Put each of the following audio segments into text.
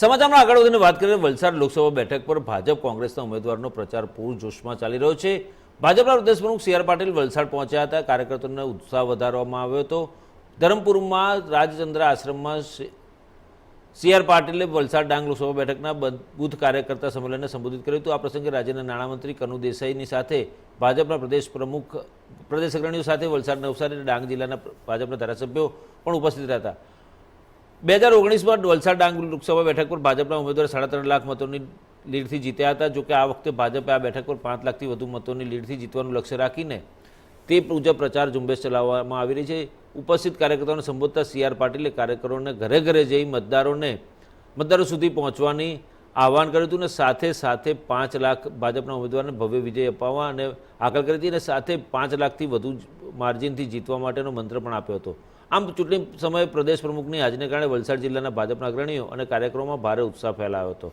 સમાચારમાં આગળ વધીને વાત કરીએ, વલસાડ લોકસભા બેઠક પર ભાજપ કોંગ્રેસના ઉમેદવારનો પ્રચાર પૂરજોશમાં ચાલી રહ્યો છે. ભાજપના પ્રદેશ પ્રમુખ સી આર પાટીલ વલસાડ પહોંચ્યા હતા. કાર્યકર્તાઓને ઉત્સાહ વધારવામાં આવ્યો હતો. ધરમપુરમાં રાજચંદ્ર આશ્રમમાં સી- આર પાટીલે વલસાડ ડાંગ લોકસભા બેઠકના બુથ કાર્યકર્તા સંમેલનને સંબોધિત કર્યું હતું. આ પ્રસંગે રાજ્યના નાણામંત્રી કનુ દેસાઈની સાથે ભાજપના પ્રદેશ પ્રમુખ, પ્રદેશ અગ્રણીઓ સાથે વલસાડ નવસારી અને ડાંગ જિલ્લાના ભાજપના ધારાસભ્યો પણ ઉપસ્થિત રહ્યા હતા બે હજાર ઓગણીસમાં વલસાડ ડાંગ લોકસભા બેઠક પર ભાજપના ઉમેદવાર સાડા ત્રણ લાખ મતોની લીડથી જીત્યા હતા. જોકે આ વખતે ભાજપે આ બેઠક પર પાંચ લાખથી વધુ મતોની લીડથી જીતવાનું લક્ષ્ય રાખીને તે મુજબ પ્રચાર ઝુંબેશ ચલાવવામાં આવી રહી છે. ઉપસ્થિત કાર્યકર્તાઓને સંબોધતા સી આર પાટીલે કાર્યકરોને ઘરે ઘરે જઈ મતદારોને મતદારો સુધી પહોંચવાની આહવાન કર્યું હતું અને સાથે સાથે પાંચ લાખ ભાજપના ઉમેદવારને ભવ્ય વિજય અપાવવા અને હાકલ કરી હતી અને સાથે પાંચ લાખથી વધુ માર્જિનથી જીતવા માટેનો મંત્ર પણ આપ્યો હતો. આમ ચૂંટણી સમયે પ્રદેશ પ્રમુખની હાજરીને કારણે વલસાડ જિલ્લાના ભાજપના અગ્રણીઓ અને કાર્યક્રમોમાં ભારે ઉત્સાહ ફેલાયો હતો.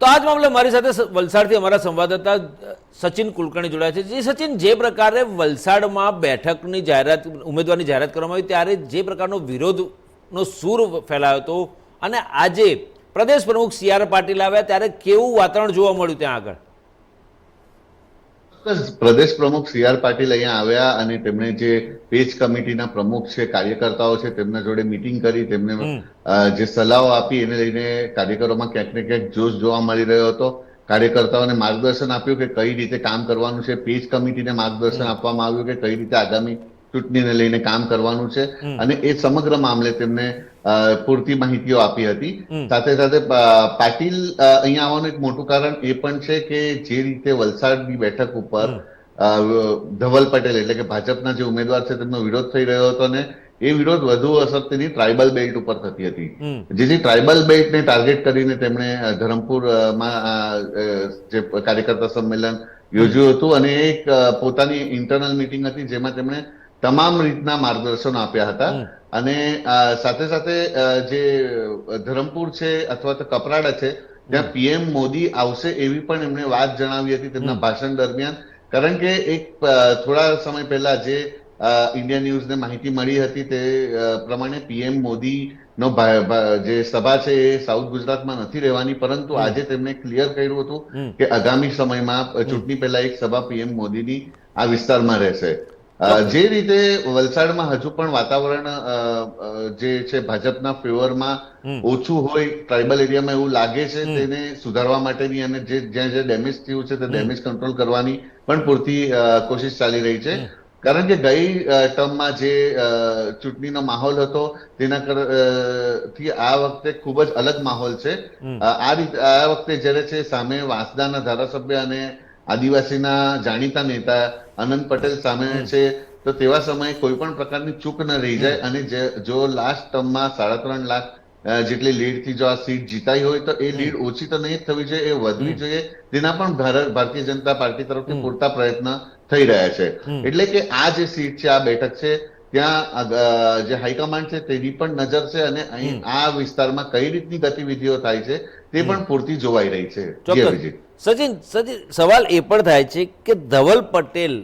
તો આજ મામલે મારી સાથે વલસાડથી અમારા સંવાદદાતા સચિન કુલકર્ણી જોડાયા છે. જે, સચિન, જે પ્રકારે વલસાડમાં બેઠકની જાહેરાત, ઉમેદવારની જાહેરાત કરવામાં આવી, ત્યારે જે પ્રકારનો વિરોધનો સૂર ફેલાયો હતો. અને આજે પ્રદેશ પ્રમુખ સી આર પાટીલ આવ્યા ત્યારે કેવું વાતાવરણ જોવા મળ્યું ત્યાં આગળ? પ્રદેશ પ્રમુખ સી આર પાટીલ અહીંયા આવ્યા અને તેમણે જે પેજ કમિટીના પ્રમુખ છે કાર્યકર્તાઓ છે તેમના જોડે મિટિંગ કરી તેમને જે સલાહો આપી એને લઈને કાર્યકરોમાં ક્યાંક ને ક્યાંક જોશ જોવા મળી રહ્યો હતો. કાર્યકર્તાઓને માર્ગદર્શન આપ્યું કે કઈ રીતે કામ કરવાનું છે. પેજ કમિટીને માર્ગદર્શન આપવામાં આવ્યું કે કઈ રીતે આગામી ચૂંટણીને લઈને કામ કરવાનું છે અને એ સમગ્ર મામલે તેમને પૂરતી માહિતીઓ આપી હતી. સાથે સાથે પાટીલ અહીંયા આવવાનું એક મોટું કારણ એ પણ છે કે જે રીતે વલસાડની બેઠક ઉપર ધવલ પટેલ એટલે કે ભાજપના જે ઉમેદવાર છે તેમનો વિરોધ થઈ રહ્યો હતો ને એ વિરોધ વધુ અસર તેની ટ્રાઇબલ બેલ્ટ ઉપર થતી હતી. જેથી ટ્રાઇબલ બેલ્ટને ટાર્ગેટ કરીને તેમણે ધરમપુરમાં જે કાર્યકર્તા સંમેલન યોજ્યું હતું અને એક પોતાની ઇન્ટરનલ મીટિંગ હતી જેમાં તેમણે તમામ રીતના માર્ગદર્શન આપ્યા હતા. અને સાથે સાથે જે ધરમપુર છે અથવા તો કપરાડા છે ત્યાં પીએમ મોદી આવશે એવી પણ એમણે વાત જણાવી હતી તેમના ભાષણ દરમિયાન. કારણ કે એક થોડા સમય પહેલા જે ઇન્ડિયા ન્યૂઝને માહિતી મળી હતી તે પ્રમાણે પીએમ મોદી નો ભા- ભા- જે સભા છે એ સાઉથ ગુજરાતમાં નથી રહેવાની પરંતુ આજે તેમણે ક્લિયર કર્યું હતું કે આગામી સમયમાં ચૂંટણી પહેલા એક સભા પીએમ મોદીની આ વિસ્તારમાં રહેશે. જે રીતે વલસાડમાં હજુ પણ વાતાવરણ જે છે ભાજપના ફેવરમાં ઓછું હોય ટ્રાઇબલ એરિયામાં એવું લાગે છે તેને સુધારવા માટેની અને જે જ્યાં જ્યાં ડેમેજ થયું છે તે ડેમેજ કંટ્રોલ કરવાની પણ પૂરતી કોશિશ ચાલી રહી છે. કારણ કે ગઈ ટર્મમાં જે ચૂંટણીનો માહોલ હતો તેના થી આ વખતે ખૂબ જ અલગ માહોલ છે. આ રીતે આ વખતે જ્યારે છે સામે વાંસદાના ધારાસભ્ય અને આદિવાસીના જાણીતા નેતા અનંત પટેલ સામે છે તો તેવા સમયે કોઈ પણ પ્રકારની ચૂક ન રહી જાય અને જે- લાસ્ટ ટર્મમાં સાડા ત્રણ લાખ જેટલી લીડથી જો આ સીટ જીતાઈ હોય તો એ લીડ ઓછી તો નહીં થવી જોઈએ એ વધવી જોઈએ. તેના પણ ભારત ભારતીય જનતા પાર્ટી તરફથી પૂરતા પ્રયત્ન થઈ રહ્યા છે. એટલે કે આ જે સીટ છે આ બેઠક છે ત્યાં જે હાઈકમાન્ડ છે તેની પણ નજર છે અને અહીં આ વિસ્તારમાં કઈ રીતની ગતિવિધિઓ થાય છે તે પણ પૂરતી જોવાઈ રહી છે. સચિન સચિન સવાલ એ પણ થાય છે કે ધવલ પટેલ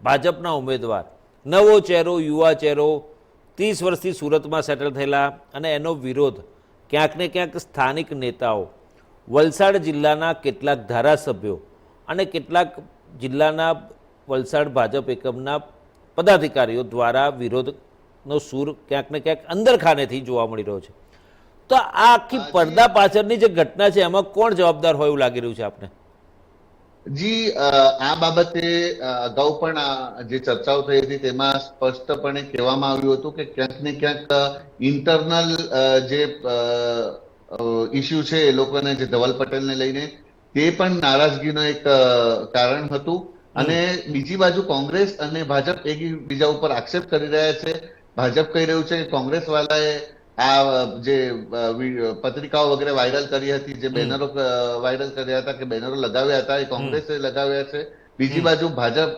ભાજપના ઉમેદવાર નવો ચહેરો યુવા ચહેરો ત્રીસ વર્ષથી સુરતમાં સેટલ થયેલા અને એનો વિરોધ ક્યાંક ને ક્યાંક સ્થાનિક નેતાઓ વલસાડ જિલ્લાના કેટલાક ધારાસભ્યો અને કેટલાક જિલ્લાના વલસાડ ભાજપ એકમના પદાધિકારીઓ દ્વારા વિરોધનો સૂર ક્યાંક ને ક્યાંક અંદરખાનેથી જોવા મળી રહ્યો છે. તો આ આખી પડદા પાછળની જે ઘટના છે એમાં કોણ જવાબદાર હોય એવું લાગી રહ્યું છે આપને? જી આ બાબતે અગાઉ પણ જે ચર્ચાઓ થઈ હતી તેમાં સ્પષ્ટપણે કહેવામાં આવ્યું હતું કે ક્યાંક ને ક્યાંક ઇન્ટરનલ જે ઇસ્યુ છે એ લોકોને જે ધવલ પટેલને લઈને તે પણ નારાજગીનો એક કારણ હતું. અને બીજી બાજુ કોંગ્રેસ અને ભાજપ એકબીજા ઉપર આક્ષેપ કરી રહ્યા છે. ભાજપ કહી રહ્યું છે કે કોંગ્રેસ વાળાએ આ જે પત્રિકાઓ વગેરે વાયરલ કરી હતી જે બેનરો વાયરલ કર્યા હતા કે બેનરો લગાવ્યા હતા એ કોંગ્રેસે લગાવ્યા છે. બીજી બાજુ ભાજપ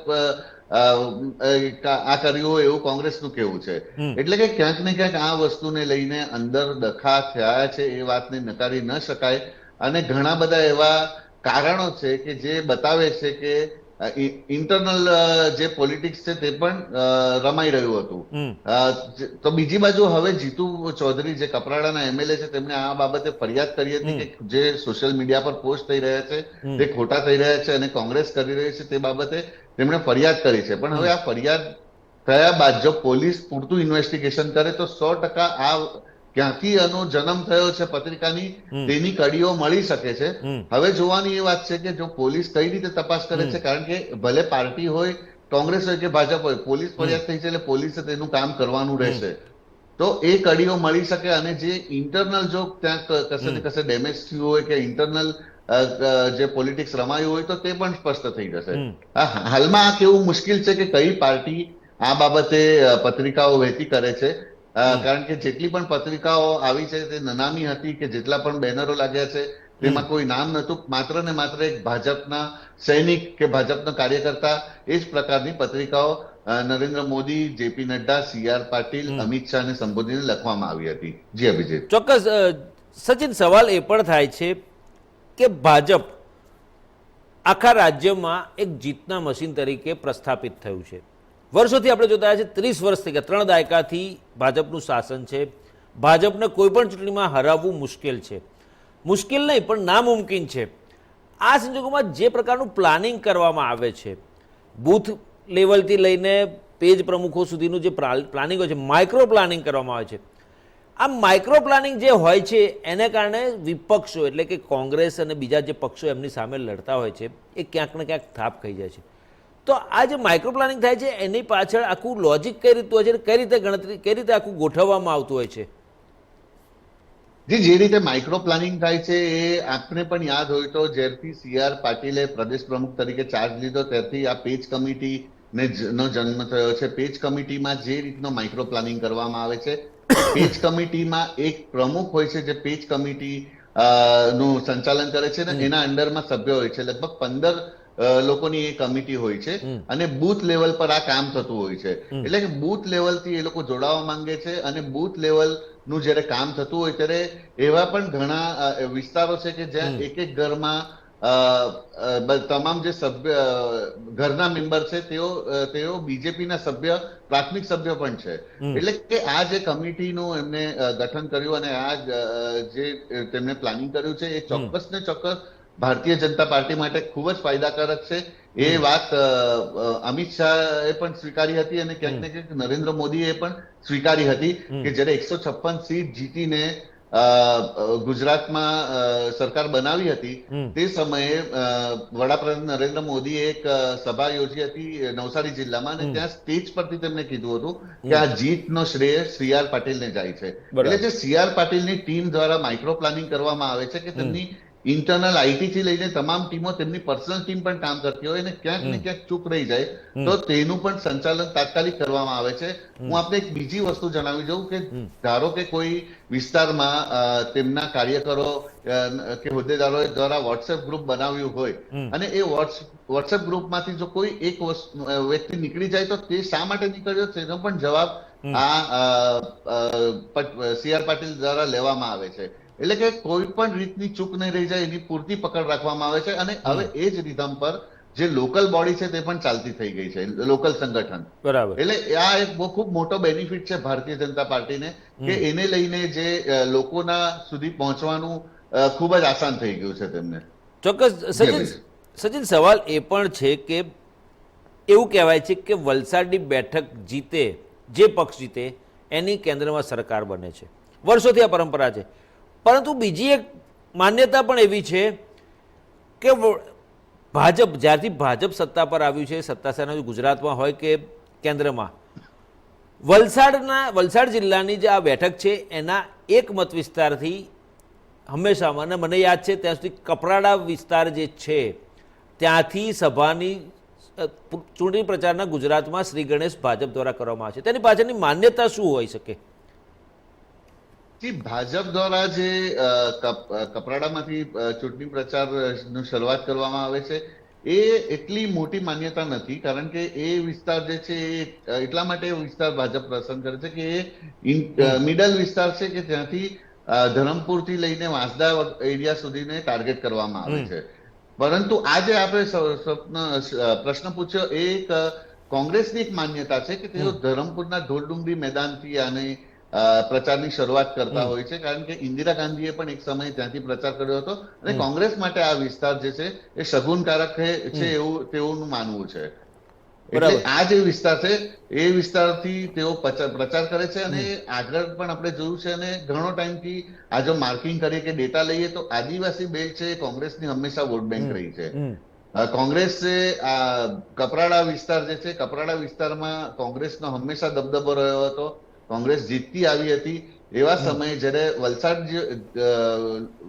આ કર્યું હોય એવું કોંગ્રેસનું કેવું છે. એટલે કે ક્યાંક ને ક્યાંક આ વસ્તુને લઈને અંદર ડખા થયા છે એ વાતને નકારી ન શકાય. અને ઘણા બધા એવા કારણો છે કે જે બતાવે છે કે ઇન્ટરનલ જે પોલિટિક્સ છે તે પણ રમાઈ રહ્યું હતું. તો બીજી બાજુ હવે જીતુ ચૌધરી જે કપરાડાના એમએલએ છે તેમણે આ બાબતે ફરિયાદ કરી હતી કે જે સોશિયલ મીડિયા પર પોસ્ટ થઈ રહ્યા છે તે ખોટા થઈ રહ્યા છે અને કોંગ્રેસ કરી રહી છે તે બાબતે તેમણે ફરિયાદ કરી છે. પણ હવે આ ફરિયાદ થયા બાદ જો પોલીસ પૂરતું ઇન્વેસ્ટિગેશન કરે તો સો ટકા આ ક્યાંથી આનો જન્મ થયો છે પત્રિકાની તેની કડીઓ મળી શકે છે. હવે જોવાની એ વાત છે કે જો પોલીસ કઈ રીતે તપાસ કરે છે કારણ કે ભલે પાર્ટી હોય કોંગ્રેસ હોય કે ભાજપ હોય પોલીસ ફરિયાદ થઈ છે એટલે પોલીસે તેનું કામ કરવાનું રહેશે. તો એ કડીઓ મળી શકે અને જે ઇન્ટરનલ જો ત્યાં કશે ને કશે ડેમેજ થયું હોય કે ઇન્ટરનલ જે પોલિટિક્સ રમાયું હોય તો તે પણ સ્પષ્ટ થઈ જશે. હાલમાં આ કેવું મુશ્કેલ છે કે કઈ પાર્ટી આ બાબતે પત્રિકાઓ વહેતી કરે છે? કારણ કે જેટલી પણ પત્રિકાઓ આવી છે તે નનામી હતી કે જેટલા પણ બેનરો લાગ્યા છે તેમાં કોઈ નામ નતું માત્ર ને માત્ર એક ભાજપના સૈનિક કે ભાજપના કાર્યકર્તા એ જ પ્રકારની પત્રિકાઓ Narendra Modi JP Nadda C R Patil Amit શાહને સંબોધીને લખવામાં આવી હતી. જી અભિજીત. ચોક્કસ સચિન સવાલ એ પણ થાય છે કે ભાજપ આખા રાજ્યમાં એક જીતના મશીન તરીકે પ્રસ્થાપિત થયું છે. વર્ષોથી આપણે જોતા આવ્યા છે ત્રીસ વર્ષથી કે ત્રણ દાયકાથી ભાજપનું શાસન છે. ભાજપને કોઈ પણ ચૂંટણીમાં હરાવવું મુશ્કેલ છે. મુશ્કેલ નહીં, પણ નામુમકિન છે. આ સંજોગોમાં જે પ્રકારનું પ્લાનિંગ કરવામાં આવે છે, બૂથ લેવલથી લઈને પેજ પ્રમુખો સુધીનું જે પ્લાનિંગ હોય છે, માઇક્રો પ્લાનિંગ કરવામાં આવે છે. આ માઇક્રો પ્લાનિંગ જે હોય છે, એને કારણે વિપક્ષો એટલે કે કોંગ્રેસ અને બીજા જે પક્ષો એમની સામે લડતા હોય છે, એ ક્યાંક ને ક્યાંક થાપ ખાઈ જાય છે. તો આ જે માઇક્રો પ્લાનિંગ થાય છે એની પાછળ આખું લોજિક કઈ રીતનું હોય છે કઈ રીતે ગણતરી કઈ રીતે આખું ગોઠવવામાં આવતું હોય છે? જી જે રીતે માઇક્રો પ્લાનિંગ થાય છે એ આપને પણ યાદ હોય તો જ્યારથી સી આર પાટીલે પ્રદેશ પ્રમુખ તરીકે ચાર્જ લીધો ત્યારથી આ પેજ કમિટી ને નો જન્મ થયો છે. પેજ કમિટીમાં જે રીતનો માઇક્રો પ્લાનિંગ કરવામાં આવે છે પેજ કમિટીમાં એક પ્રમુખ હોય છે જે પેજ કમિટી નું સંચાલન કરે છે ને એના અંડરમાં સભ્યો હોય છે. લગભગ પંદર લોકોની એ કમિટી હોય છે અને બૂથ લેવલ પર આ કામ થતું હોય છે. એટલે કે બૂથ લેવલથી એ લોકો જોડાવા માંગે છે અને બૂથ લેવલનું જ્યારે કામ થતું હોય ત્યારે એવા પણ ઘણા વિસ્તારો છે કે જ્યાં એક એક ઘરમાં તમામ જે સભ્ય ઘરના મેમ્બર છે તેઓ તેઓ બીજેપીના સભ્ય પ્રાથમિક સભ્ય પણ છે. એટલે કે આ જે કમિટીનું એમને ગઠન કર્યું અને આ જે તેમને પ્લાનિંગ કર્યું છે એ ચોક્કસ ને ચોક્કસ ભારતીય જનતા પાર્ટી માટે ખૂબ જ ફાયદાકારક છે. એ વાત અમિત શાહે પણ સ્વીકારી હતી અને ક્યાંક ને ક્યાંક નરેન્દ્ર મોદીએ પણ સ્વીકારી હતી કે જ્યારે એકસો છપ્પન સીટ જીતીને ગુજરાતમાં સરકાર બનાવી હતી તે સમયે વડાપ્રધાન નરેન્દ્ર મોદીએ એક સભા યોજી હતી નવસારી જિલ્લામાં અને ત્યાં સ્ટેજ પરથી તેમણે કીધું હતું કે આ જીતનો શ્રેય સી આર પાટીલને જાય છે. એટલે જે સી આર પાટીલની ટીમ દ્વારા માઇક્રો પ્લાનિંગ કરવામાં આવે છે કે તેમની ઇન્ટરનલ આઈટી થી લઈને તમામ ટીમો તેમની પર્સનલ ટીમ પણ કામ કરતી હોય અને ક્યાંક ને ક્યાંક ચૂક રહી જાય. તો તેનું પણ સંચાલન તાત્કાલિક કરવામાં આવે છે. હું આપને એક બીજી વસ્તુ જણાવી દઉં કે ધારો કે કોઈ વિસ્તારમાં તેમના કાર્યકરો કે હોદ્દેદારો દ્વારા વોટ્સએપ ગ્રુપ બનાવ્યું હોય અને એ વોટ્સએપ ગ્રુપમાંથી જો કોઈ એક વ્યક્તિ નીકળી જાય તો તે શા માટે નીકળ્યો તેનો પણ જવાબ આ સી આર પાટીલ દ્વારા લેવામાં આવે છે. એટલે કે કોઈ પણ રીતની ચૂક નહીં રહી જાય એની પૂરતી પકડ રાખવામાં આવે છે અને હવે એ જ રીધમ પર જે લોકલ બોડી છે તે પણ ચાલતી થઈ ગઈ છે લોકલ સંગઠન. બરાબર. એટલે આ એક બહુ ખૂબ મોટો બેનિફિટ છે ભારતીય જનતા પાર્ટીને કે એને લઈને જે લોકોના સુધી પહોંચવાનું ખૂબ જ આસાન થઈ ગયું છે તેમને. ચોક્કસ સચિન સચિન સવાલ એ પણ છે કે એવું કહેવાય છે કે વલસાડની બેઠક જીતે જે પક્ષ જીતે એની કેન્દ્રમાં સરકાર બને છે. વર્ષોથી આ પરંપરા છે. પરંતુ બીજી એક માન્યતા પણ એવી છે કે ભાજપ, જ્યારથી ભાજપ સત્તા પર આવ્યું છે, સત્તા સેના ગુજરાતમાં હોય કે કેન્દ્રમાં, વલસાડના, વલસાડ જિલ્લાની જે આ બેઠક છે, એના એક મત વિસ્તારથી હંમેશા મને મને યાદ છે ત્યાં સુધી કપરાડા વિસ્તાર જે છે, ત્યાંથી સભાની ચૂંટણી પ્રચારના ગુજરાતમાં શ્રી ગણેશ ભાજપ દ્વારા કરવામાં આવે છે. તેની પાછળની માન્યતા શું હોઈ શકે? ભાજપ દ્વારા જે કપરાડામાંથી ચૂંટણી ચૂંટણી નું શરૂઆત કરવામાં આવે છે એ એટલી મોટી માન્યતા નથી કારણ કે એ વિસ્તાર જે છે એ એટલા માટે એ વિસ્તાર ભાજપ પસંદ કરે છે કે એ મિડલ વિસ્તાર છે કે ત્યાંથી ધરમપુર ધરમપુરથી લઈને વાંસદા એરિયા સુધીને ટાર્ગેટ કરવામાં આવે છે. પરંતુ આજે આપણે સ્વપ્ન પ્રશ્ન પૂછ્યો એક કોંગ્રેસની એક માન્યતા છે કે તેઓ ધરમપુરના ઢોલડુંગરી મેદાનથી આને પ્રચારની શરૂઆત કરતા હોય છે કારણ કે ઇન્દિરા ગાંધીએ પણ એક સમયે ત્યાંથી પ્રચાર કર્યો હતો અને કોંગ્રેસ માટે આ વિસ્તાર જે છે એ શગુનકારક છે એવું તેઓનું માનવું છે. એટલે આ જે વિસ્તાર છે એ વિસ્તારથી તેઓ પ્રચાર કરે છે અને આગળ પણ આપણે જોયું છે અને ઘણો ટાઈમથી આ જો માર્કિંગ કરીએ કે ડેટા લઈએ તો આદિવાસી બેલ્ટ છે એ કોંગ્રેસની હંમેશા વોટ બેંક રહી છે. કોંગ્રેસ કોંગ્રેસે આ કપરાડા વિસ્તાર જે છે કપરાડા વિસ્તારમાં કોંગ્રેસનો હંમેશા દબદબો રહ્યો હતો. કોંગ્રેસ જીતતી આવી હતી એવા સમયે જ્યારે વલસાડ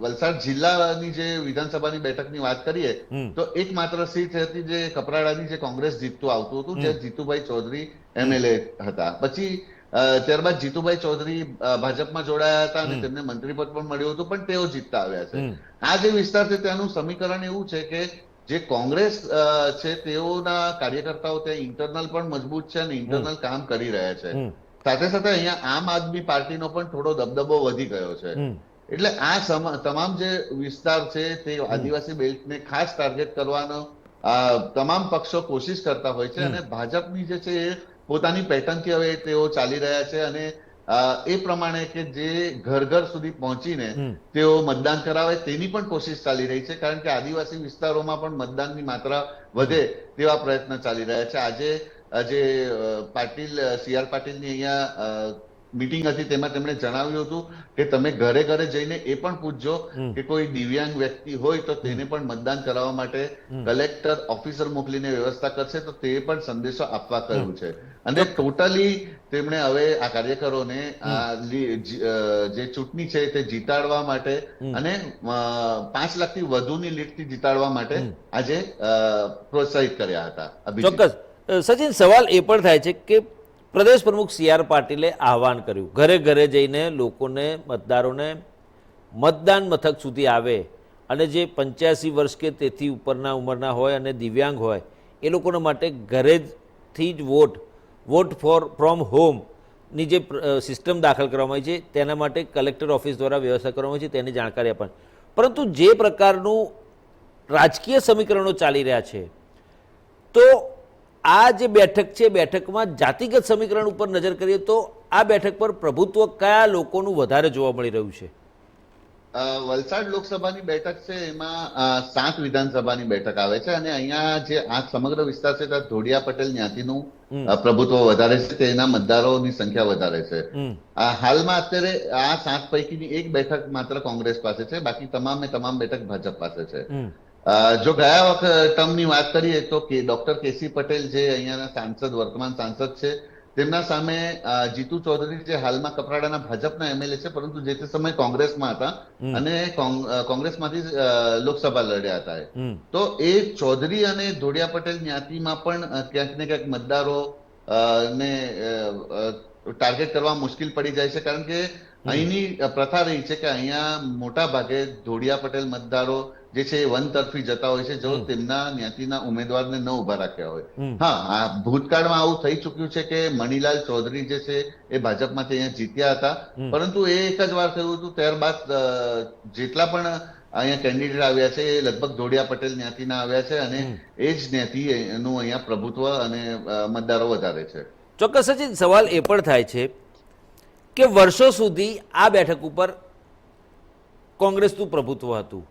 વલસાડ જિલ્લાની જે વિધાનસભાની બેઠકની વાત કરીએ તો એકમાત્ર સીટ હતી જે કપરાડાની જે કોંગ્રેસ જીતતું આવતું હતું જે જીતુભાઈ ચૌધરી એમએલએ હતા. પછી ત્યારબાદ જીતુભાઈ ચૌધરી ભાજપમાં જોડાયા હતા અને તેમને મંત્રી પદ પણ મળ્યું હતું પણ તેઓ જીતતા આવ્યા છે. આ જે વિસ્તાર છે ત્યાંનું સમીકરણ એવું છે કે જે કોંગ્રેસ છે તેઓના કાર્યકર્તાઓ ત્યાં ઇન્ટરનલ પણ મજબૂત છે અને ઇન્ટરનલ કામ કરી રહ્યા છે. સાથે સાથે અહીંયા આમ આદમી પાર્ટીનો પણ થોડો દબદબો વધી ગયો છે. એટલે આ તમામ જે વિસ્તાર છે તે આદિવાસી બેલ્ટને ખાસ ટાર્ગેટ કરવાનો તમામ પક્ષો કોશિશ કરતા હોય છે અને ભાજપની જે છે એ પોતાની પેટર્નથી હવે તેઓ ચાલી રહ્યા છે અને એ પ્રમાણે કે જે ઘર ઘર સુધી પહોંચીને તેઓ મતદાન કરાવે તેની પણ કોશિશ ચાલી રહી છે કારણ કે આદિવાસી વિસ્તારોમાં પણ મતદાનની માત્રા વધે તેવા પ્રયત્ન ચાલી રહ્યા છે. આજે જે પાટીલ સી આર પાટીલની અહીંયા મીટિંગ હતી તેમાં તેમણે જણાવ્યું હતું કે તમે ઘરે ઘરે જઈને એ પણ પૂછજો કે કોઈ દિવ્યાંગ વ્યક્તિ હોય તો તેને પણ મતદાન કરાવવા માટે કલેક્ટર ઓફિસર મોકલીને વ્યવસ્થા કરશે તો તે પણ સંદેશો આપવા કહ્યું છે. અને ટોટલી તેમણે હવે આ કાર્યકરોને આ જે ચૂંટણી છે તે જીતાડવા માટે અને પાંચ લાખથી વધુની લીડથી જીતાડવા માટે આજે પ્રોત્સાહિત કર્યા હતા. ચોક્કસ. સચિન, સવાલ એ પણ થાય છે કે પ્રદેશ પ્રમુખ સી આર પાટીલે આહવાન કર્યું. ઘરે ઘરે જઈને લોકોને, મતદારોને મતદાન મથક સુધી આવે અને જે પંચ્યાસી વર્ષ કે તેથી ઉપરના ઉંમરના હોય અને દિવ્યાંગ હોય, એ લોકોના માટે ઘરેથી જ વોટ વોટ ફોર, ફ્રોમ હોમની જે સિસ્ટમ દાખલ કરવામાં આવી છે, તેના માટે કલેક્ટર ઓફિસ દ્વારા વ્યવસ્થા કરવામાં આવી છે, તેની જાણકારી આપવાની. પરંતુ જે પ્રકારનું રાજકીય સમીકરણો ચાલી રહ્યા છે, તો આ જે બેઠક છે બેઠકમાં જાતિગત સમીકરણ ઉપર નજર કરીએ તો આ બેઠક પર પ્રભુત્વ કયા લોકોનું વધારે જોવા મળી રહ્યું છે? વલસાડ લોકસભાની બેઠક છે એમાં સાત વિધાનસભાની બેઠક આવે છે અને અહીંયા જે આ સમગ્ર વિસ્તાર છે ત્યાં ધોડિયા પટેલ જ્ઞાતિનું પ્રભુત્વ વધારે છે તેના મતદારોની સંખ્યા વધારે છે. હાલમાં અત્યારે આ સાત પૈકીની એક બેઠક માત્ર કોંગ્રેસ પાસે છે બાકી તમામે તમામ બેઠક ભાજપ પાસે છે. જો ગયા વખત ટર્મની વાત કરીએ તો કે ડોક્ટર કેસી પટેલ જે અહીંયાના સાંસદ વર્તમાન સાંસદ છે તેમના સામે જીતુ ચૌધરી જે હાલમાં કપરાડાના ભાજપના એમએલએ છે પરંતુ જે તે સમયે કોંગ્રેસમાં હતા અને કોંગ્રેસમાંથી લોકસભા લડ્યા હતા તો એ ચૌધરી અને ધોડિયા પટેલ જ્ઞાતિમાં પણ ક્યાંક ને ક્યાંક મતદારો ને ટાર્ગેટ કરવા મુશ્કેલ પડી જાય છે કારણ કે અહીંની પ્રથા રહી છે કે અહીંયા મોટા ભાગે ધોડિયા પટેલ મતદારો જે છે એ વન તરફી જતા હોય છે જો તેમના જ્ઞાતિના ઉમેદવારને ન ઊભા રાખ્યા હોય. હા આ ભૂતકાળમાં આવું થઈ ચુક્યું છે કે મણિલાલ ચૌધરી જે છે એ ભાજપમાંથી અહીંયા જીત્યા હતા. પરંતુ એ એક જ વાર થયું હતું ત્યારબાદ જેટલા પણ અહીંયા કેન્ડિડેટ આવ્યા છે એ લગભગ ધોડિયા પટેલ જ્ઞાતિના આવ્યા છે અને એ જ જ્ઞાતિ એનું અહીંયા પ્રભુત્વ અને મતદારો વધારે છે. ચોક્કસ સચિન સવાલ એ પણ થાય છે કે વર્ષો સુધી આ બેઠક ઉપર કોંગ્રેસનું પ્રભુત્વ હતું.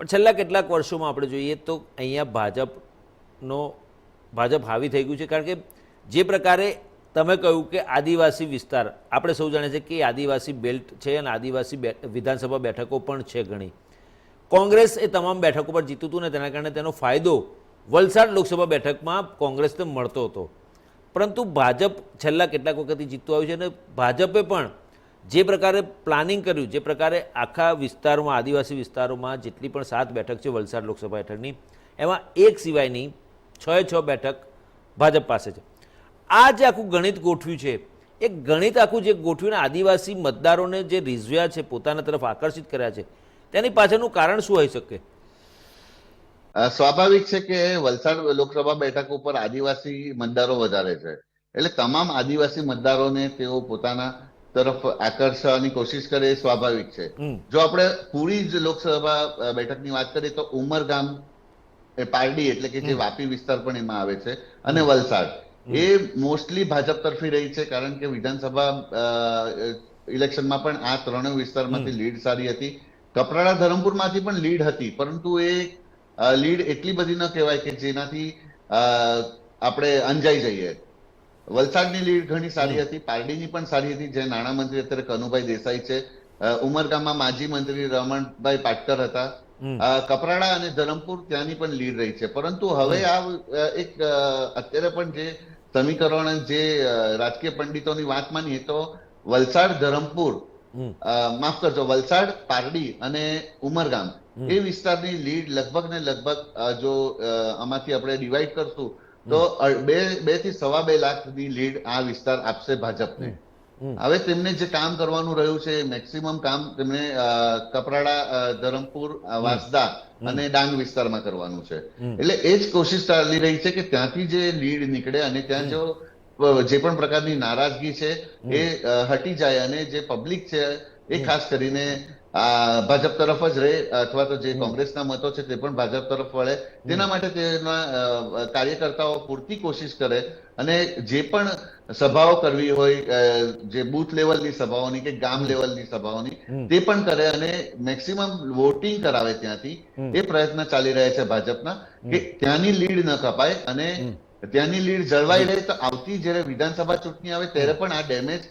પણ છેલ્લા કેટલાક વર્ષોમાં આપણે જોઈએ તો અહીંયા ભાજપનો, ભાજપ હાવી થઈ ગયું છે. કારણ કે જે પ્રકારે તમે કહ્યું કે આદિવાસી વિસ્તાર, આપણે સૌ જાણીએ છીએ કે આદિવાસી બેલ્ટ છે અને આદિવાસી વિધાનસભા બેઠકો પણ છે ઘણી. કોંગ્રેસ એ તમામ બેઠકો પર જીતું હતું ને તેના કારણે તેનો ફાયદો વલસાડ લોકસભા બેઠકમાં કોંગ્રેસને મળતો હતો. પરંતુ ભાજપ છેલ્લા કેટલાક વખતથી જીતતું આવ્યું છે અને ભાજપે પણ જે પ્રકારે પ્લાનિંગ કર્યું, જે પ્રકારે આખા વિસ્તારોમાં, આદિવાસી વિસ્તારોમાં જેટલી પણ સાત બેઠક છે વલસાડ લોકસભા હેઠળની, એમાં એક સિવાયની છ છ બેઠક ભાજપ પાસે છે. આ જે આખું ગણિત ગોઠવ્યું છે, એ ગણિત આખું જે ગોઠવીને આદિવાસી મતદારોને જે રીઝવ્યા છે, પોતાના તરફ આકર્ષિત કર્યા છે, તેની પાછળનું કારણ શું હોઈ શકે? સ્વાભાવિક છે કે વલસાડ લોકસભા બેઠક ઉપર આદિવાસી મતદારો વધારે છે. એટલે તમામ આદિવાસી મતદારોને તેઓ પોતાના તરફ આકર્ષવાની કોશિશ કરે એ સ્વાભાવિક છે. જો આપણે પૂરી જ લોકસભા બેઠકની વાત કરીએ તો ઉમરગામ પારડી એટલે કે જે વાપી વિસ્તાર પણ એમાં આવે છે અને વલસાડ. એ મોસ્ટલી ભાજપ તરફી રહી છે કારણ કે વિધાનસભા ઇલેક્શનમાં પણ આ ત્રણેય વિસ્તારમાંથી લીડ સારી હતી. કપરાડા ધરમપુરમાંથી પણ લીડ હતી પરંતુ એ લીડ એટલી બધી ન કહેવાય કે જેનાથી આપણે અંજાઈ જઈએ. વલસાડની લીડ ઘણી સારી હતી પારડીની પણ સારી હતી જે નાણામંત્રી અત્યારે કનુભાઈ દેસાઈ છે. ઉમરગામમાં માજી મંત્રી રમણભાઈ પાટકર હતા. કપરાડા અને ધરમપુર ત્યાંની પણ લીડ રહી છે. પરંતુ હવે આ એક અત્યારે પણ જે સમીકરણ જે રાજકીય પંડિતોની વાત માનીએ તો વલસાડ ધરમપુર માફ કરજો વલસાડ પારડી અને ઉમરગામ એ વિસ્તારની લીડ લગભગ ને લગભગ જો આમાંથી આપણે ડિવાઈડ કરશું તો બે બેથી સવા બે લાખની લીડ આ વિસ્તાર આપશે ભાજપને. હવે તેમને જે કામ કરવાનું રહ્યું છે મેક્સિમમ કામ તેમણે કપરાડા ધરમપુર વાંસદા અને ડાંગ વિસ્તારમાં કરવાનું છે. એટલે એ જ કોશિશ ચાલી રહી છે કે ત્યાંથી જે લીડ નીકળે અને ત્યાં જો જે પણ પ્રકારની નારાજગી છે એ હટી જાય અને જે પબ્લિક છે એ ખાસ કરીને આ ભાજપ તરફ જ રહે અથવા તો જે કોંગ્રેસના મતો છે તે પણ ભાજપ તરફ વળે. તેના માટે તેના કાર્યકર્તાઓ પૂરતી કોશિશ કરે અને જે પણ સભાઓ કરવી હોય જે બૂથ લેવલની સભાઓની કે ગામ લેવલની સભાઓની તે પણ કરે અને મેક્સિમમ વોટિંગ કરાવે ત્યાંથી. એ પ્રયત્ન ચાલી રહ્યા છે ભાજપના કે ત્યાંની લીડ ન કપાય અને ત્યાંની લીડ જળવાઈ રહે તો આવતી જ્યારે વિધાનસભા ચૂંટણી આવે ત્યારે પણ આ ડેમેજ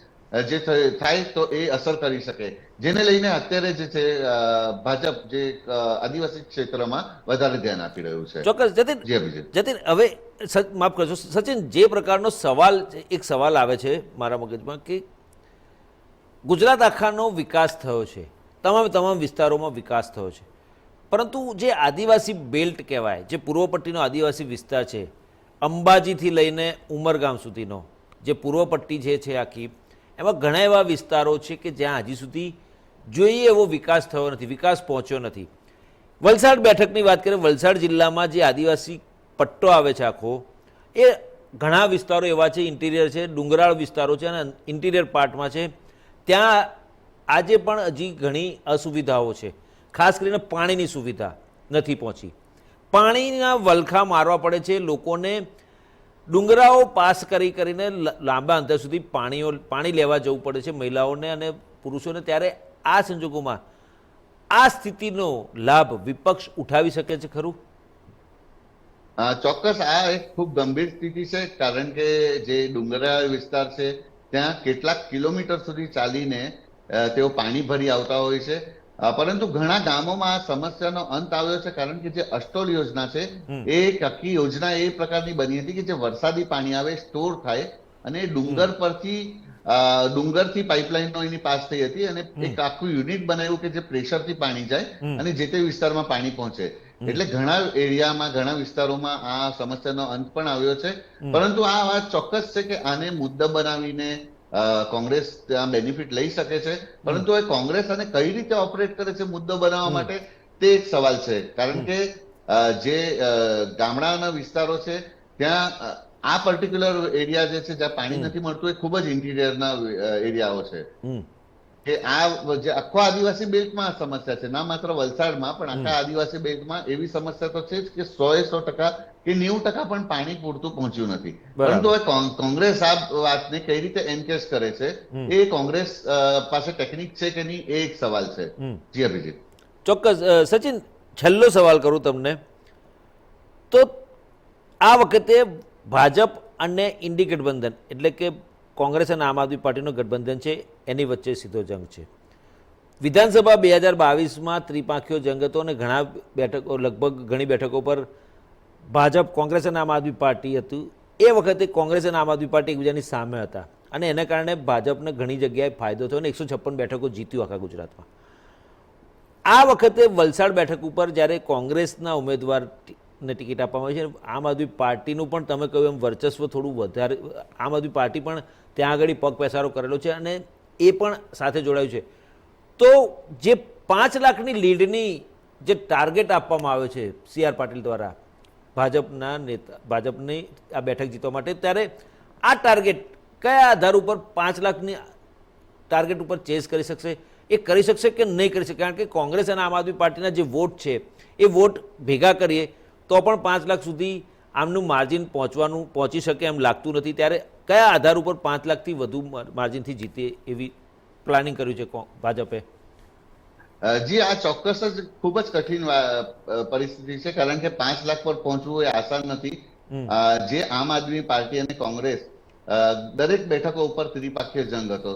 જે થાય તો એ અસર કરી શકે. જેને લઈને અત્યારે જે છે ભાજપ જે આદિવાસી ક્ષેત્રમાં વધારે ધ્યાન આપી રહ્યું છે. ચોક્કસ જતીન જતીન હવે માફ કરજો સચિન જે પ્રકારનો સવાલ એક સવાલ આવે છે મારા મગજમાં કે ગુજરાત આખાનો વિકાસ થયો છે તમામ તમામ વિસ્તારોમાં વિકાસ થયો છે. પરંતુ જે આદિવાસી બેલ્ટ કહેવાય જે પૂર્વ પટ્ટીનો આદિવાસી વિસ્તાર છે અંબાજીથી લઈને ઉમરગામ સુધીનો જે પૂર્વ પટ્ટી જે છે આખી, એમાં ઘણા એવા વિસ્તારો છે કે જ્યાં હજી સુધી જોઈએ એવો વિકાસ થયો નથી, વિકાસ પહોંચ્યો નથી. વલસાડ બેઠકની વાત કરીએ, વલસાડ જિલ્લામાં જે આદિવાસી પટ્ટો આવે છે આખો, એ ઘણા વિસ્તારો એવા છે, ઇન્ટિરિયર છે, ડુંગરાળ વિસ્તારો છે અને ઇન્ટિરિયર પાર્ટમાં છે. ત્યાં આજે પણ હજી ઘણી અસુવિધાઓ છે. ખાસ કરીને પાણીની સુવિધા નથી પહોંચી. પાણીના વલખા મારવા પડે છે. લોકોને ડુંગરાઓ પાસ કરી કરીને લાંબા અંતર સુધી પાણીઓ, પાણી લેવા જવું પડે છે મહિલાઓને અને પુરુષોને. ત્યારે આ સંજોગોમાં આ સ્થિતિનો લાભ વિપક્ષ ઉઠાવી શકે છે ખરું? ચોક્કસ. આ એક ખૂબ ગંભીર સ્થિતિ છે, કારણ કે જે ડુંગરાળ વિસ્તાર છે, ત્યાં કેટલાક કિલોમીટર સુધી ચાલીને તેઓ પાણી ભરી આવતા હોય છે. પરંતુ ઘણા ગામોમાં આ સમસ્યાનો અંત આવ્યો છે કારણ કે જે અસ્ટોલ યોજના છે એ એક આખી યોજના એ પ્રકારની બની હતી કે જે વરસાદી પાણી આવે સ્ટોર થાય અને ડુંગર પરથી ડુંગરથી પાઇપલાઇનનો એની પાસ થઈ હતી અને એક આખું યુનિટ બનાવ્યું કે જે પ્રેશરથી પાણી જાય અને જે તે વિસ્તારમાં પાણી પહોંચે. એટલે ઘણા એરિયામાં ઘણા વિસ્તારોમાં આ સમસ્યાનો અંત પણ આવ્યો છે. પરંતુ આ વાત ચોક્કસ છે કે આને મુદ્દા બનાવીને કોંગ્રેસ ત્યાં બેનિફિટ લઈ શકે છે. પરંતુ એ કોંગ્રેસ આને કઈ રીતે ઓપરેટ કરે છે મુદ્દો બનાવવા માટે તે એક સવાલ છે. કારણ કે જે ગામડાના વિસ્તારો છે ત્યાં આ પર્ટિક્યુલર એરિયા જે છે જ્યાં પાણી નથી મળતું એ ખૂબ જ ઇન્ટિરિયરના એરિયાઓ છે. કે આ જે આખો આદિવાસી બેલ્ટમાં આ સમસ્યા છે. ના માત્ર વલસાડમાં પણ આખા આદિવાસી બેલ્ટમાં એવી સમસ્યા તો છે જ કે સો એ સો ટકા કે નેવું ટકા પણ પાણી પૂરતું પહોંચ્યું નથી. પરંતુ હવે કોંગ્રેસ આ વાતને કઈ રીતે એન્કેશ કરે છે એ કોંગ્રેસ પાસે ટેકનિક છે કે નહીં એ એક સવાલ છે. જી અભિજીત. ચોક્કસ સચિન છેલ્લો સવાલ કરું તમને. તો આ વખતે ભાજપ અને ઇન્ડી ગઠબંધન એટલે કે કોંગ્રેસ અને આમ આદમી પાર્ટીનું ગઠબંધન છે, એની વચ્ચે સીધો જંગ છે. વિધાનસભા બે હજાર બાવીસમાં ત્રિપાંખીઓ જંગ હતો અને ઘણા બેઠકો, લગભગ ઘણી બેઠકો પર ભાજપ, કોંગ્રેસ અને આમ આદમી પાર્ટી હતું. એ વખતે કોંગ્રેસ અને આમ આદમી પાર્ટી એકબીજાની સામે હતા અને એના કારણે ભાજપને ઘણી જગ્યાએ ફાયદો થયો અને એકસો છપ્પન બેઠકો જીત્યું આખા ગુજરાતમાં. આ વખતે વલસાડ બેઠક ઉપર જ્યારે કોંગ્રેસના ઉમેદવારને ટિકિટ આપવામાં આવી છે. આમ આદમી પાર્ટીનું પણ તમે કહ્યું એમ વર્ચસ્વ થોડું વધારે, આમ આદમી પાર્ટી પણ ત્યાં આગળ પગ પેસારો કરેલો છે અને એ પણ સાથે જોડાયું છે. તો જે પાંચ લાખની લીડની જે ટાર્ગેટ આપવામાં આવ્યો છે સી આર પાટીલ દ્વારા ભાજપના નેતા, ભાજપની આ બેઠક જીતવા માટે, ત્યારે આ ટાર્ગેટ કયા આધાર ઉપર પાંચ લાખની ટાર્ગેટ ઉપર ચેસ કરી શકશે? એ કરી શકશે કે નહીં કરી શકે કારણ કે કોંગ્રેસ અને આમ આદમી પાર્ટીના જે વોટ છે, એ વોટ ભેગા કરીએ તો પણ પાંચ લાખ સુધી આમનું માર્જિન પહોંચવાનું પહોંચી શકે એમ લાગતું નથી. ત્યારે કયા આધાર ઉપર પાંચ લાખથી વધુ માર્જિનથી જીતે એવી પ્લાનિંગ કર્યું છે ભાજપે. જી આ ચોક્કસ જ ખૂબ જ કઠિન પરિસ્થિતિ છે કારણ કે પાંચ લાખ પર પહોંચવું એ આસાન નથી. જે આમ આદમી પાર્ટી અને કોંગ્રેસ દરેક બેઠકો ઉપર ત્રિપાક્ષીય જંગ હતો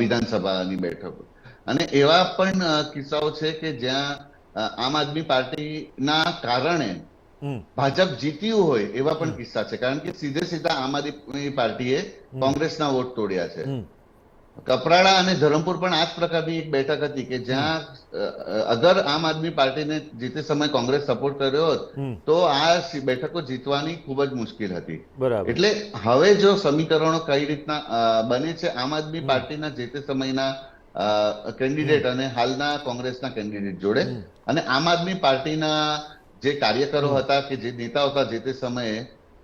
વિધાનસભાની બેઠકો અને એવા પણ કિસ્સાઓ છે કે જ્યાં આમ આદમી પાર્ટીના કારણે ભાજપ જીત્યું હોય એવા પણ કિસ્સા છે. કારણ કે સીધે સીધા આમ આદમી પાર્ટીએ કોંગ્રેસના વોટ તોડ્યા છે. કપરાડા અને ધરમપુર પણ આ જ પ્રકારની એક બેઠક હતી કે જ્યાં અગર આમ આદમી પાર્ટીને જીતે સમય કોંગ્રેસ સપોર્ટ કર્યો હોત તો આ બેઠકો જીતવાની ખૂબ જ મુશ્કેલ હતી. એટલે હવે જો સમીકરણો કઈ રીતના બને છે આમ આદમી પાર્ટીના જે તે સમયના કેન્ડિડેટ અને હાલના કોંગ્રેસના કેન્ડિડેટ જોડે અને આમ આદમી પાર્ટીના જે કાર્યકરો હતા કે જે નેતાઓ હતા જે તે સમયે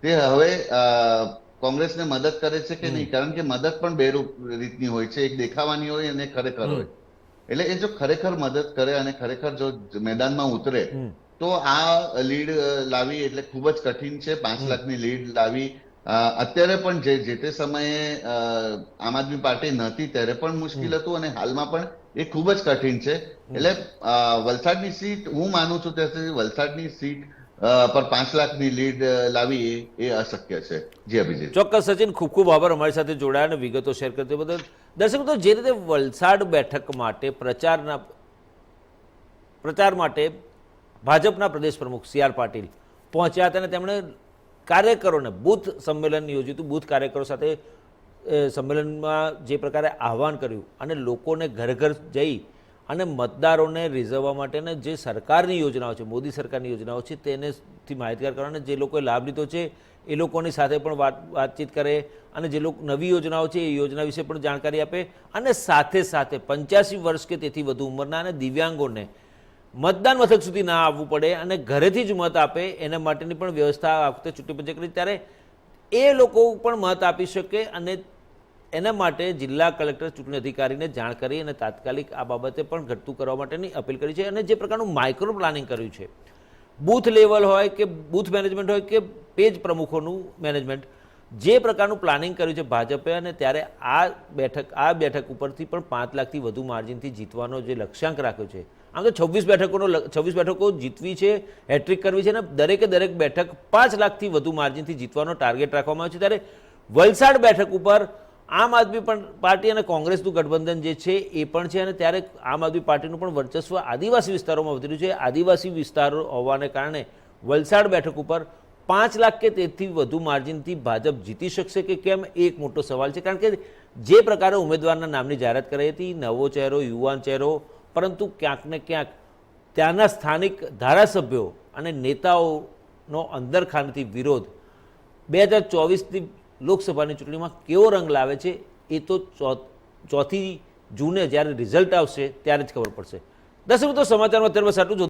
તે હવે કોંગ્રેસને મદદ કરે છે કે નહીં? કારણ કે મદદ પણ બે રીતની હોય છે. એક દેખાવાની હોય અને ખરેખર હોય. એટલે એ જો ખરેખર મદદ કરે અને ખરેખર જો મેદાનમાં ઉતરે તો આ લીડ લાવી એટલે ખૂબ જ કઠિન છે. પાંચ લાખની લીડ લાવી. અત્યારે પણ જે જે તે સમયે આમ આદમી પાર્ટી નહોતી ત્યારે પણ મુશ્કેલ હતું અને હાલમાં પણ એ ખૂબ જ કઠિન છે. એટલે વલસાડની સીટ હું માનું છું ત્યાં વલસાડની સીટ પર પાંચ લાખની લીડ લાવી એ- અશક્ય છે. જી અભિજીત. ચોક્કસ સચિન ખૂબ ખૂબ આભાર અમારી સાથે જોડાયા અને વિગતો શેર કરતી બદલ. દર્શક તો જે રીતે વલસાડ બેઠક માટે પ્રચારના પ્રચાર માટે ભાજપના પ્રદેશ પ્રમુખ સી આર પાટીલ પહોંચ્યા હતા અને તેમણે કાર્યકરોને બૂથ સંમેલન યોજ્યું હતું બૂથ કાર્યકરો સાથે સંમેલનમાં જે પ્રકારે આહવાન કર્યું અને લોકોને ઘર ઘર જઈ અને મતદારોને રીઝવવા માટેને જે સરકારની યોજનાઓ છે, મોદી સરકારની યોજનાઓ છે, તેનેથી માહિતગાર કરવાને જે લોકોએ લાભ લીધો છે, એ લોકોની સાથે પણ વાત, વાતચીત કરે અને જે લોકો, નવી યોજનાઓ છે, એ યોજના વિશે પણ જાણકારી આપે અને સાથે સાથે પંચ્યાસી વર્ષ કે તેથી વધુ ઉંમરના અને દિવ્યાંગોને મતદાન મથક સુધી ના આવવું પડે અને ઘરેથી જ મત આપે એના માટેની પણ વ્યવસ્થા આ વખતે ચૂંટણી પંચે કરી. ત્યારે એ લોકો પણ મત આપી શકે અને એના માટે જિલ્લા કલેક્ટર ચૂંટણી અધિકારીને જાણ કરી અને તાત્કાલિક આ બાબતે પણ ઘટતું કરવા માટેની અપીલ કરી છે અને જે પ્રકારનું માઇક્રો પ્લાનિંગ કર્યું છે. બૂથ લેવલ હોય કે બૂથ મેનેજમેન્ટ હોય કે પેજ પ્રમુખોનું મેનેજમેન્ટ જે પ્રકારનું પ્લાનિંગ કર્યું છે ભાજપે અને ત્યારે આ બેઠક આ બેઠક ઉપરથી પણ પાંચ લાખથી વધુ માર્જિનથી જીતવાનો જે લક્ષ્યાંક રાખ્યો છે આમ તો છવ્વીસ બેઠકોનો છવ્વીસ બેઠકો જીતવી છે હેટ્રિક કરવી છે અને દરેકે દરેક બેઠક પાંચ લાખથી વધુ માર્જિનથી જીતવાનો ટાર્ગેટ રાખવામાં આવ્યો છે. ત્યારે વલસાડ બેઠક ઉપર આમ આદમી પણ પાર્ટી અને કોંગ્રેસનું ગઠબંધન જે છે એ પણ છે અને ત્યારે આમ આદમી પાર્ટીનું પણ વર્ચસ્વ આદિવાસી વિસ્તારોમાં વધી રહ્યું છે. આદિવાસી વિસ્તારો હોવાને કારણે વલસાડ બેઠક ઉપર પાંચ લાખ કે તેથી વધુ માર્જિનથી ભાજપ જીતી શકશે કે કેમ? એ એક મોટો સવાલ છે. કારણ કે જે પ્રકારે ઉમેદવારના નામની જાહેરાત કરાઈ હતી, નવો ચહેરો, યુવાન ચહેરો પરંતુ ક્યાંક ને ક્યાંક ત્યાંના સ્થાનિક ધારાસભ્યો અને નેતાઓનો અંદરખાનથી વિરોધ બે હજાર ચોવીસની લોકસભાની ચૂંટણીમાં કેવો રંગ લાવે છે એ તો ચોથી જૂને જ્યારે રિઝલ્ટ આવશે ત્યારે જ ખબર પડશે. દસ મિત્રો, સમાચારમાં અત્યારે બસ આટલું